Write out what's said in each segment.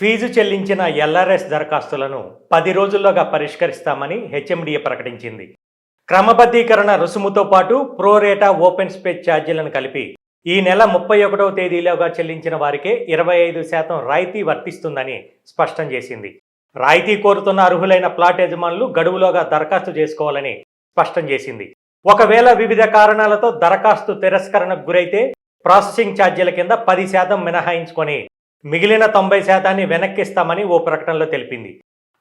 Fee చెల్లించిన LRS దరఖాస్తులను పది రోజుల్లోగా పరిష్కరిస్తామని హెచ్ఎండిఏ ప్రకటించింది. క్రమబద్ధీకరణ రుసుముతో పాటు ప్రోరేటా ఓపెన్ స్పేస్ ఛార్జీలను కలిపి ఈ నెల ముప్పై ఒకటవ తేదీలోగా చెల్లించిన వారికే ఇరవై ఐదు శాతం రాయితీ వర్తిస్తుందని స్పష్టం చేసింది. రాయితీ కోరుతున్న అర్హులైన ప్లాట్ యజమానులు గడువులోగా దరఖాస్తు చేసుకోవాలని స్పష్టం చేసింది. ఒకవేళ వివిధ కారణాలతో దరఖాస్తు తిరస్కరణకు గురైతే ప్రాసెసింగ్ ఛార్జీల కింద పది శాతం మినహాయించుకొని మిగిలిన తొంభై శాతాన్ని వెనక్కిస్తామని ఓ ప్రకటనలో తెలిపింది.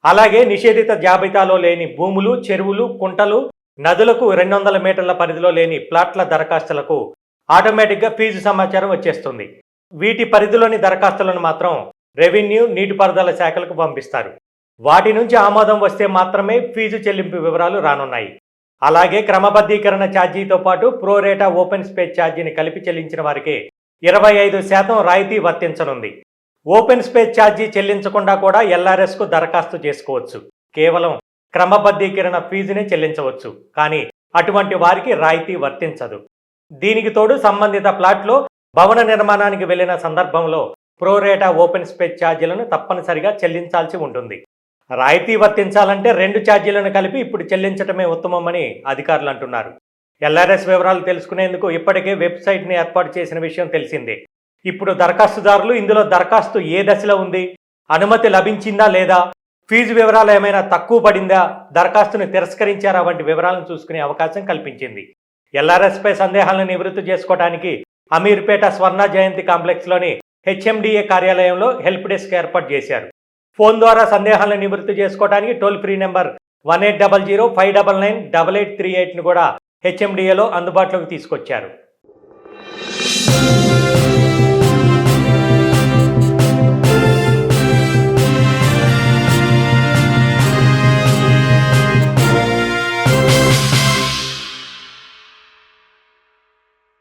అలాగే నిషేధిత జాబితాలో లేని భూములు చెరువులు కుంటలు నదులకు రెండు వందల మీటర్ల పరిధిలో లేని ప్లాట్ల దరఖాస్తులకు ఆటోమేటిక్గా ఫీజు సమాచారం వచ్చేస్తుంది. వీటి పరిధిలోని దరఖాస్తులను మాత్రం రెవెన్యూ నీటిపారుదల శాఖలకు పంపిస్తారు. వాటి నుంచి ఆమోదం వస్తే మాత్రమే ఫీజు చెల్లింపు వివరాలు రానున్నాయి. అలాగే క్రమబద్ధీకరణ ఛార్జీతో పాటు ప్రోరేటా ఓపెన్ స్పేస్ ఛార్జీని కలిపి చెల్లించిన వారికి ఇరవై ఐదు శాతం రాయితీ వర్తించనుంది. ఓపెన్ స్పేస్ ఛార్జీ చెల్లించకుండా కూడా ఎల్ఆర్ఎస్కు దరఖాస్తు చేసుకోవచ్చు. కేవలం క్రమబద్ధీకరణ ఫీజునే చెల్లించవచ్చు. కానీ అటువంటి వారికి రాయితీ వర్తించదు. దీనికి తోడు సంబంధిత ప్లాట్లో భవన నిర్మాణానికి వెళ్ళిన సందర్భంలో ప్రోరేటా ఓపెన్ స్పేస్ ఛార్జీలను తప్పనిసరిగా చెల్లించాల్సి ఉంటుంది. రాయితీ వర్తించాలంటే రెండు ఛార్జీలను కలిపి ఇప్పుడు చెల్లించటమే ఉత్తమమని అధికారులు అంటున్నారు. ఎల్ఆర్ఎస్ వివరాలు తెలుసుకునేందుకు ఇప్పటికే వెబ్సైట్ని ఏర్పాటు చేసిన విషయం తెలిసిందే. ఇప్పుడు దరఖాస్తుదారులు ఇందులో దరఖాస్తు ఏ దశలో ఉంది? అనుమతి లభించిందా లేదా? ఫీజు వివరాలు ఏమైనా తక్కువ పడిందా? దరఖాస్తును తిరస్కరించారా? వంటి వివరాలను చూసుకునే అవకాశం కల్పించింది. ఎల్ఆర్ఎస్పై సందేహాలను నివృత్తి చేసుకోవడానికి అమీర్పేట స్వర్ణ జయంతి కాంప్లెక్స్లోని హెచ్ఎండిఏ కార్యాలయంలో హెల్ప్ డెస్క్ ఏర్పాటు చేశారు. ఫోన్ ద్వారా సందేహాలను నివృత్తి చేసుకోవడానికి toll free number one eight double zero five double nine double eight three ఎయిట్ను కూడా హెచ్ఎండిఏలో అందుబాటులోకి తీసుకొచ్చారు.